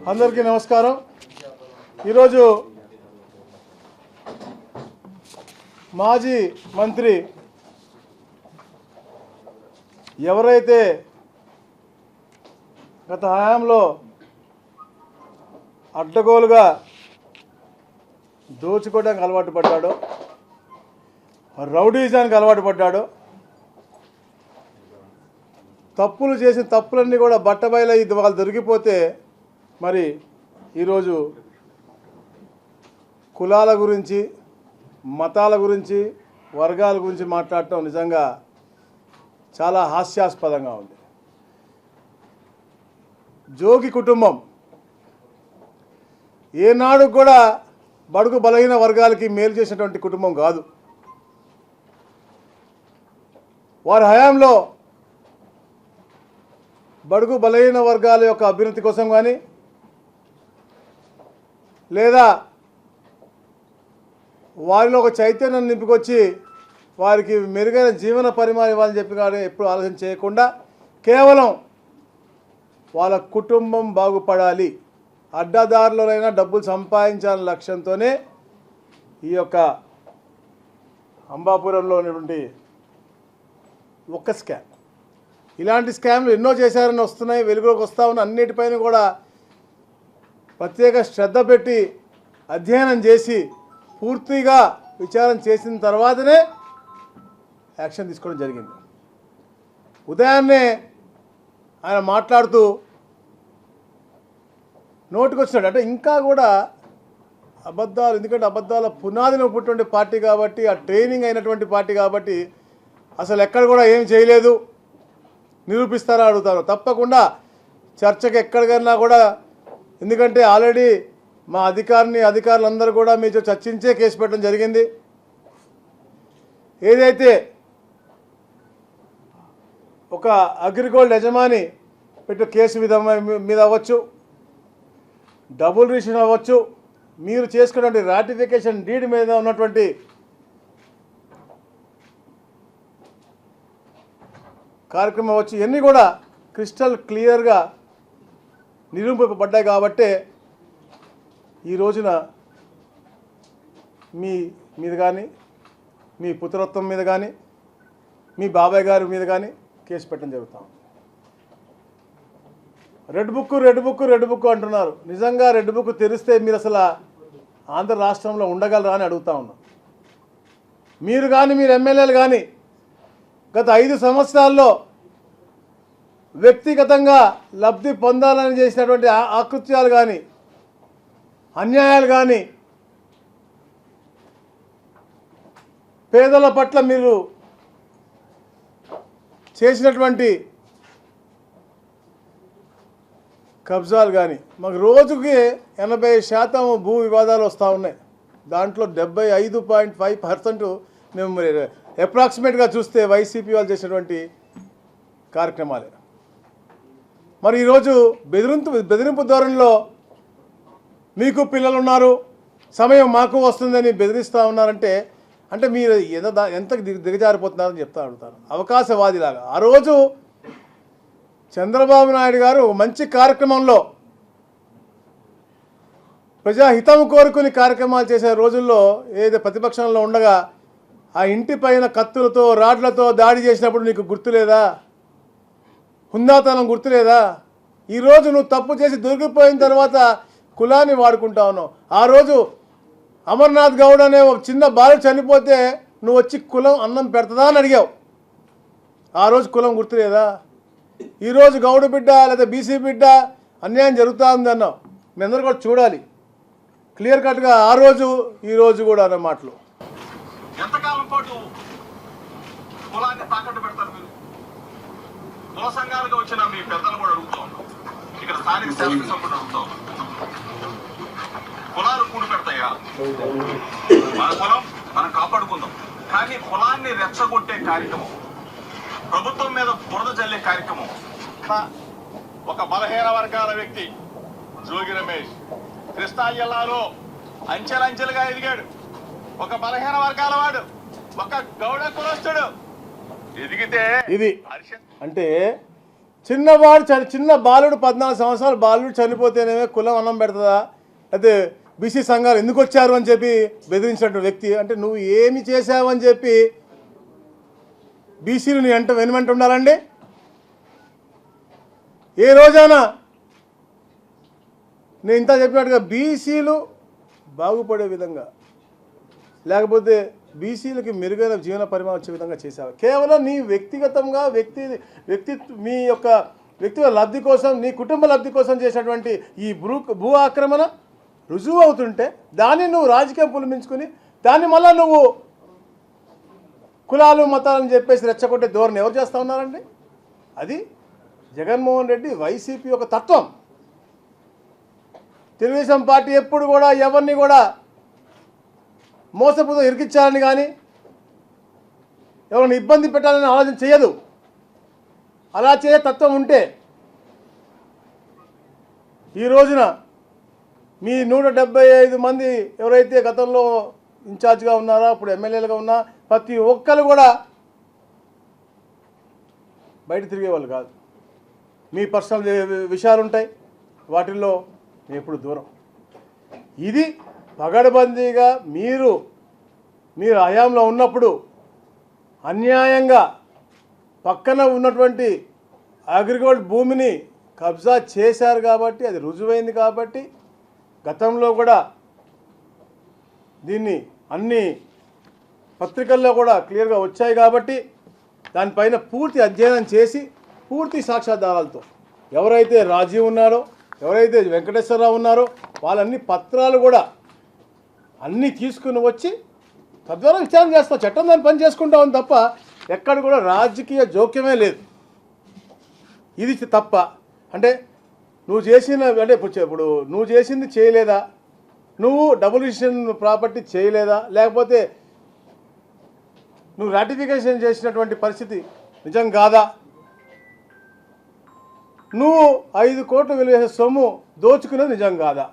అందరికీ నమస్కారం. ఈరోజు మాజీ మంత్రి ఎవరైతే గత హయాంలో అడ్డగోలుగా దోచుకోవడానికి అలవాటు పడ్డాడో రౌడీజానికి అలవాటు పడ్డాడో తప్పులు చేసిన తప్పులన్నీ కూడా బట్టబయలు ఇది వాళ్ళు దొరికిపోతే మరి ఈరోజు కులాల గురించి మతాల గురించి వర్గాల గురించి మాట్లాడటం నిజంగా చాలా హాస్యాస్పదంగా ఉంది. జోగి కుటుంబం ఏనాడు కూడా బడుగు బలహీన వర్గాలకి మేలు చేసినటువంటి కుటుంబం కాదు. వారి హయాంలో బడుగు బలహీన వర్గాల యొక్క అభ్యున్నతి కోసం కానీ లేదా వారిలో ఒక చైతన్యం నింపుకొచ్చి వారికి మెరుగైన జీవన పరిమాణం ఇవ్వాలని చెప్పి కానీ ఎప్పుడు ఆలోచన చేయకుండా కేవలం వాళ్ళ కుటుంబం బాగుపడాలి అడ్డదారులైనా డబ్బులు సంపాదించాలనే లక్ష్యంతోనే ఈ యొక్క అంబాపురంలో ఉన్నటువంటి ఒక్క స్కామ్. ఇలాంటి స్కామ్లు ఎన్నో చేశారని వస్తున్నాయి వెలుగులోకి వస్తా ఉన్న అన్నిటిపైన కూడా ప్రత్యేక శ్రద్ధ పెట్టి అధ్యయనం చేసి పూర్తిగా విచారం చేసిన తర్వాతనే యాక్షన్ తీసుకోవడం జరిగింది. ఉదయాన్నే ఆయన మాట్లాడుతూ నోటికొచ్చినాడు. అంటే ఇంకా కూడా అబద్ధాలు ఎందుకంటే అబద్ధాల పునాదిని పుట్టినటువంటి పార్టీ కాబట్టి ఆ ట్రైనింగ్ అయినటువంటి పార్టీ కాబట్టి అసలు ఎక్కడ కూడా ఏం చేయలేదు. నిరూపిస్తారా అడుగుతారు. తప్పకుండా చర్చకు ఎక్కడికైనా కూడా ఎందుకంటే ఆల్రెడీ మా అధికారిని అధికారులందరూ కూడా మీతో చర్చించే కేసు పెట్టడం జరిగింది. ఏదైతే ఒక అగ్రిగోల్డ్ యజమాని పెట్టే కేసు మీద మీద అవ్వచ్చు డబుల్ రిజిస్ట్రేషన్ అవ్వచ్చు మీరు చేసుకున్నటువంటి రాటిఫికేషన్ డీడ్ మీద ఉన్నటువంటి కార్యక్రమం అవ్వచ్చు ఇవన్నీ కూడా క్రిస్టల్ క్లియర్గా నిరూపింపబడ్డాయి కాబట్టే ఈ రోజున మీ మీద కానీ మీ పుత్రత్వం మీద కానీ మీ బాబాయ్ గారి మీద కానీ కేసు పెట్టడం జరుగుతాం. Red book red book red book అంటున్నారు. నిజంగా రెడ్ బుక్ తెరిస్తే మీరు అసలు ఆంధ్ర రాష్ట్రంలో ఉండగలరా అని అడుగుతా ఉన్నాం. మీరు కానీ మీరు ఎమ్మెల్యేలు కానీ గత ఐదు సంవత్సరాల్లో వ్యక్తిగతంగా లబ్ధి పొందాలని చేసినటువంటి ఆకృత్యాలు కానీ అన్యాయాలు కానీ పేదల పట్ల మీరు చేసినటువంటి కబ్జాలు కానీ మాకు రోజుకి ఎనభై శాతం భూ వివాదాలు వస్తూ ఉన్నాయి. దాంట్లో డెబ్బై ఐదు పాయింట్ ఫైవ్ పర్సెంట్ మేము అప్రాక్సిమేట్గా చూస్తే వైసీపీ వాళ్ళు చేసినటువంటి కార్యక్రమాలే. మరి ఈరోజు బెదిరింపు బెదిరింపు ధోరణిలో మీకు పిల్లలు ఉన్నారు సమయం మాకు వస్తుందని బెదిరిస్తూ ఉన్నారంటే అంటే మీరు ఎంత ఎంత దిగ- దిగజారిపోతున్నారని చెప్తా అడుగుతారు. అవకాశవాదిలాగా. ఆ రోజు చంద్రబాబు నాయుడు గారు మంచి కార్యక్రమంలో ప్రజాహితం కోరుకుని కార్యక్రమాలు చేసే రోజుల్లో ఏదో ప్రతిపక్షంలో ఉండగా ఆ ఇంటి పైన కత్తులతో రాడ్లతో దాడి చేసినప్పుడు నీకు గుర్తులేదా? హుందాతనం గుర్తులేదా? ఈరోజు నువ్వు తప్పు చేసి దొరికిపోయిన తర్వాత కులాన్ని వాడుకుంటా ఉన్నావు. ఆ రోజు అమర్నాథ్ గౌడ్ అనే ఒక చిన్న బాలుడు చనిపోతే నువ్వు వచ్చి కులం అన్నం పెడతదా అని అడిగావు. ఆ రోజు కులం గుర్తులేదా? ఈరోజు గౌడు బిడ్డ లేదా బీసీ బిడ్డ అన్యాయం జరుగుతూ ఉంది అన్నావు. మీ అందరూ కూడా చూడాలి. క్లియర్ కట్గా ఆ రోజు ఈ రోజు కూడా అన్న మాటలు. ఎంతకాలం పాటు కులాన్ని తాకట్టు పెడతారు మీరు? సంఘాలుగా వచ్చిన మీ పెద్దలు కూడా అడుగుతా ఉన్నాం ఇక్కడ స్థానిక శాసనసభ్యులు అడుగుతా ఉన్నాం కులాలు కూడి పెడతాయా మన కులం మనం కాపాడుకుందాం. కానీ కులాన్ని రెచ్చగొట్టే కార్యక్రమం ప్రభుత్వం మీద బురద చల్లే కార్యక్రమం. ఒక బలహీన వర్గాల వ్యక్తి జోగి రమేష్ కృష్ణా జిల్లాలో అంచెలంచెలుగా ఎదిగాడు. ఒక బలహీన వర్గాల వాడు ఒక గౌడ కులస్తుడు. ఇది అంటే చిన్నవాడు చని చిన్న బాలుడు పద్నాలుగు సంవత్సరాలు బాలుడు చనిపోతేనేమే కులం అన్నం పెడుతుందా? అయితే బీసీ సంఘాలు ఎందుకు వచ్చారు అని చెప్పి బెదిరించినటువంటి వ్యక్తి. అంటే నువ్వు ఏమి చేశావని చెప్పి బీసీలు నీ వెంట వెనుమంట ఉండాలండి? ఏ రోజైనా నేను ఇంత చెప్పినట్టుగా బీసీలు బాగుపడే విధంగా లేకపోతే బీసీలకి మెరుగైన జీవన పరిమాణం వచ్చే విధంగా చేశావు కేవలం నీ వ్యక్తిగతంగా వ్యక్తి వ్యక్తి మీ యొక్క వ్యక్తిగత లబ్ధి కోసం నీ కుటుంబ లబ్ధి కోసం చేసినటువంటి ఈ భూ భూ ఆక్రమణ రుజువు అవుతుంటే దాన్ని నువ్వు రాజకీయం పులిమించుకుని దాన్ని మళ్ళీ నువ్వు కులాలు మతాలని చెప్పేసి రెచ్చగొట్టే ధోరణి ఎవరు చేస్తూ ఉన్నారండి? అది జగన్మోహన్ రెడ్డి వైసీపీ యొక్క తత్వం. తెలుగుదేశం పార్టీ ఎప్పుడు కూడా ఎవరిని కూడా మోసపోతూ ఇరికించాలని కానీ ఎవరిని ఇబ్బంది పెట్టాలని ఆలోచన చేయదు. అలా చేయ తత్వం ఉంటే ఈ రోజున మీ నూట డెబ్బై ఐదు మంది ఎవరైతే గతంలో ఇన్ఛార్జ్గా ఉన్నారో ఇప్పుడు ఎమ్మెల్యేలుగా ఉన్నా ప్రతి ఒక్కరు కూడా బయట తిరిగేవాళ్ళు కాదు. మీ పర్సనల్ విషయాలు ఉంటాయి. వాటిల్లో ఎప్పుడు దూరం. ఇది పగడబందీగా మీరు మీరు హయాంలో ఉన్నప్పుడు అన్యాయంగా పక్కన ఉన్నటువంటి అగ్రిగోల్డ్ భూమిని కబ్జా చేశారు కాబట్టి అది రుజువైంది కాబట్టి గతంలో కూడా దీన్ని అన్ని పత్రికల్లో కూడా క్లియర్గా వచ్చాయి కాబట్టి దానిపైన పూర్తి అధ్యయనం చేసి పూర్తి సాక్ష్యాధారాలతో ఎవరైతే రాజీవ్ ఉన్నారో ఎవరైతే వెంకటేశ్వరరావు ఉన్నారో వాళ్ళన్ని పత్రాలు కూడా అన్నీ తీసుకుని వచ్చి తద్వారా విచారణ చేస్తాం చట్టం దాన్ని పని చేసుకుంటా ఉంది తప్ప ఎక్కడ కూడా రాజకీయ జోక్యమే లేదు. ఇది తప్ప. అంటే నువ్వు చేసిన అంటే ఇప్పుడు నువ్వు చేసింది చేయలేదా? నువ్వు డబుల్ రిజిస్ట్రేషన్ ప్రాపర్టీ చేయలేదా? లేకపోతే నువ్వు రాటిఫికేషన్ చేసినటువంటి పరిస్థితి నిజం కాదా? నువ్వు ఐదు కోట్లు విలువ సొమ్ము దోచుకునేది నిజం కాదా?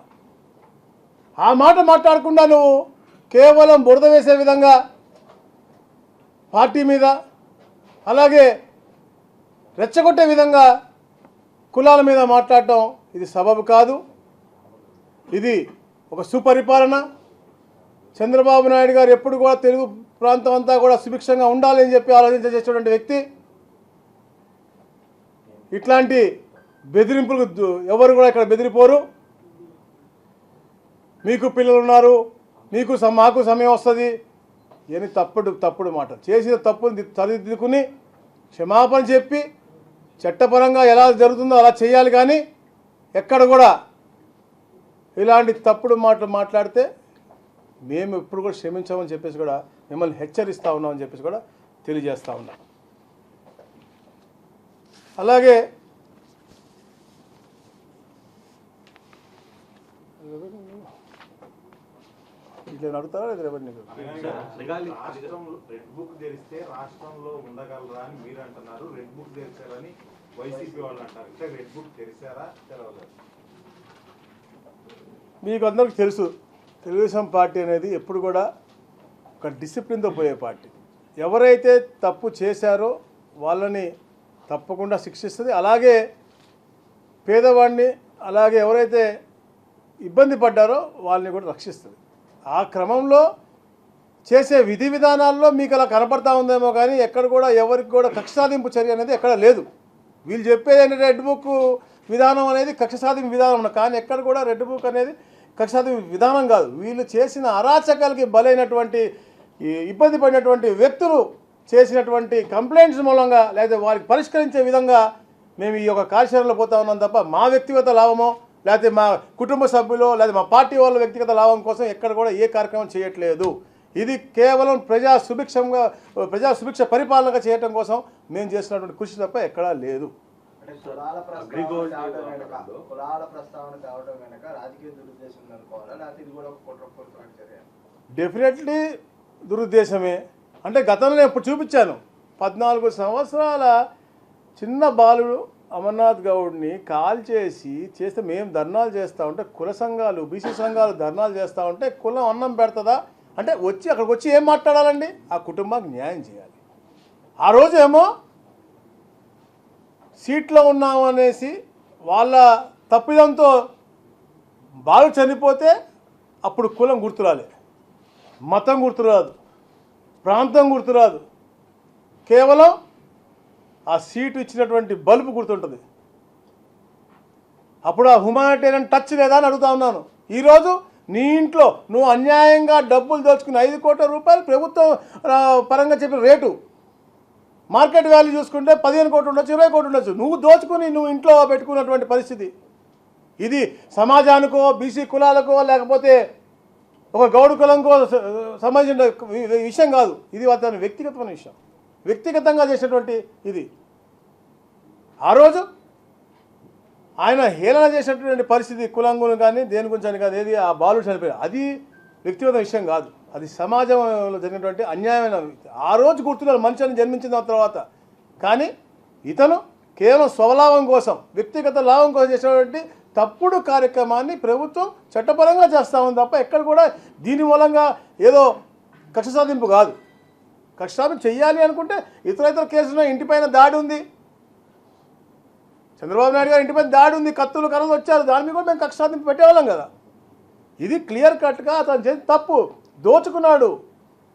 ఆ మాట మాట్లాడకుండా నువ్వు కేవలం బురద వేసే విధంగా పార్టీ మీద అలాగే రెచ్చగొట్టే విధంగా కులాల మీద మాట్లాడటం ఇది సబబు కాదు. ఇది ఒక సుపరిపాలన. చంద్రబాబు నాయుడు గారు ఎప్పుడు కూడా తెలుగు ప్రాంతం అంతా కూడా సుభిక్షంగా ఉండాలని చెప్పి ఆలోచించేసేటువంటి వ్యక్తి. ఇట్లాంటి బెదిరింపులకు ఎవరు కూడా ఇక్కడ బెదిరిపోరు. మీకు పిల్లలు ఉన్నారు మీకు మాకు సమయం వస్తుంది అని తప్పుడు తప్పుడు మాట. చేసిన తప్పుని సరిదిద్దుకుని క్షమాపణ చెప్పి చట్టపరంగా ఎలా జరుగుతుందో అలా చేయాలి కానీ ఎక్కడ కూడా ఇలాంటి తప్పుడు మాటలు మాట్లాడితే మేము ఎప్పుడు కూడా క్షమించామని చెప్పేసి కూడా మిమ్మల్ని హెచ్చరిస్తూ ఉన్నామని చెప్పేసి కూడా తెలియజేస్తూ ఉన్నాం. అలాగే అడుగుతారా లేదా రాష్ట్రంలో రెడ్ బుక్ తెరిస్తే రాష్ట్రంలో ఉండగలరా అని మీరు అంటున్నారు రెడ్ బుక్ తెరిచారని వైసీపీ వాళ్ళు అంటారు. రెడ్ బుక్ తెరిచారా? మీకు అందరికీ తెలుసు తెలుగుదేశం పార్టీ అనేది ఎప్పుడు కూడా ఒక డిసిప్లిన్తో పోయే పార్టీ. ఎవరైతే తప్పు చేశారో వాళ్ళని తప్పకుండా శిక్షిస్తుంది. అలాగే పేదవాడిని అలాగే ఎవరైతే ఇబ్బంది పడ్డారో వాళ్ళని కూడా రక్షిస్తుంది. ఆ క్రమంలో చేసే విధి విధానాల్లో మీకు అలా కనపడతా ఉందేమో కానీ ఎక్కడ కూడా ఎవరికి కూడా కక్ష సాధింపు చర్య అనేది ఎక్కడ లేదు. వీళ్ళు చెప్పేది ఏంటంటే రెడ్ బుక్ విధానం అనేది కక్ష సాధింపు విధానం కానీ ఎక్కడ కూడా రెడ్ బుక్ అనేది కక్ష సాధింపు విధానం కాదు. వీళ్ళు చేసిన అరాచకాలకి బలైనటువంటి ఇబ్బంది పడినటువంటి వ్యక్తులు చేసినటువంటి కంప్లైంట్స్ మూలంగా లేదా వారికి పరిష్కరించే విధంగా మేము ఈ యొక్క కార్యాచరణలో పోతా ఉన్నాం తప్ప మా వ్యక్తిగత లాభమో లేకపోతే మా కుటుంబ సభ్యులు లేదా మా పార్టీ వాళ్ళ వ్యక్తిగత లాభం కోసం ఎక్కడ కూడా ఏ కార్యక్రమం చేయట్లేదు. ఇది కేవలం ప్రజా సుభిక్షంగా ప్రజా సుభిక్ష పరిపాలనగా చేయటం కోసం మేము చేస్తున్నటువంటి కృషి తప్ప ఎక్కడా లేదు. లేకపోతే డెఫినెట్లీ దురుద్దేశమే. అంటే గతంలో నేను ఇప్పుడు చూపించాను. పద్నాలుగు సంవత్సరాల చిన్న బాలుడు అమర్నాథ్ గౌడ్ని కాల్ చేసి చేస్తే మేము ధర్నాలు చేస్తూ ఉంటే కుల సంఘాలు బీసీ సంఘాలు ధర్నాలు చేస్తూ ఉంటే కులం అన్నం పెడుతుందా? అంటే వచ్చి అక్కడికి వచ్చి ఏం మాట్లాడాలండి? ఆ కుటుంబానికి న్యాయం చేయాలి. ఆ రోజేమో సీట్లో ఉన్నాము అనేసి వాళ్ళ తప్పిదంతో బాలు చనిపోతే అప్పుడు కులం గుర్తురాలే మతం గుర్తురాదు ప్రాంతం గుర్తురాదు కేవలం ఆ సీటు ఇచ్చినటువంటి బల్బు గుర్తుంటుంది. అప్పుడు ఆ హ్యుమానిటేరియన్ టచ్ లేదా అని అడుగుతా ఉన్నాను. ఈరోజు నీ ఇంట్లో నువ్వు అన్యాయంగా డబ్బులు దోచుకుని ఐదు కోట్ల రూపాయలు ప్రభుత్వం పరంగా చెప్పిన రేటు. మార్కెట్ వాల్యూ చూసుకుంటే పదిహేను కోట్లు ఉండొచ్చు ఇరవై కోట్లు ఉండొచ్చు. నువ్వు దోచుకుని నువ్వు ఇంట్లో పెట్టుకున్నటువంటి పరిస్థితి. ఇది సమాజానికో బీసీ కులాలకో లేకపోతే ఒక గౌడు కులంకో సంబంధించిన విషయం కాదు. ఇది అతని వ్యక్తిగతమైన విషయం. వ్యక్తిగతంగా చేసినటువంటి ఇది. ఆ రోజు ఆయన హేళన చేసినటువంటి పరిస్థితి కులంగులు కానీ దేని గురించి అని కాదు ఏది ఆ బాలు చనిపోయారు అది వ్యక్తిగత విషయం కాదు. అది సమాజంలో జరిగినటువంటి అన్యాయమైన ఆ రోజు గుర్తున్నారు మనిషి అని జన్మించిన తర్వాత. కానీ ఇతను కేవలం స్వలాభం కోసం వ్యక్తిగత లాభం కోసం చేసినటువంటి తప్పుడు కార్యక్రమాన్ని ప్రభుత్వం చట్టపరంగా చేస్తా ఉంది తప్ప ఎక్కడ కూడా దీని మూలంగా ఏదో కక్ష సాధింపు కాదు. కక్ష చేయాలి చెయ్యాలి అనుకుంటే ఇతర ఇతర కేసులో ఇంటిపైన దాడి ఉంది. చంద్రబాబు నాయుడు గారి ఇంటిపైన దాడి ఉంది కత్తులు కర్రలు వచ్చారు దాని మీద కూడా మేము కక్షాధింపు పెట్టేవాళ్ళం కదా. ఇది క్లియర్ కట్గా అతను చేసి తప్పు. దోచుకున్నాడు.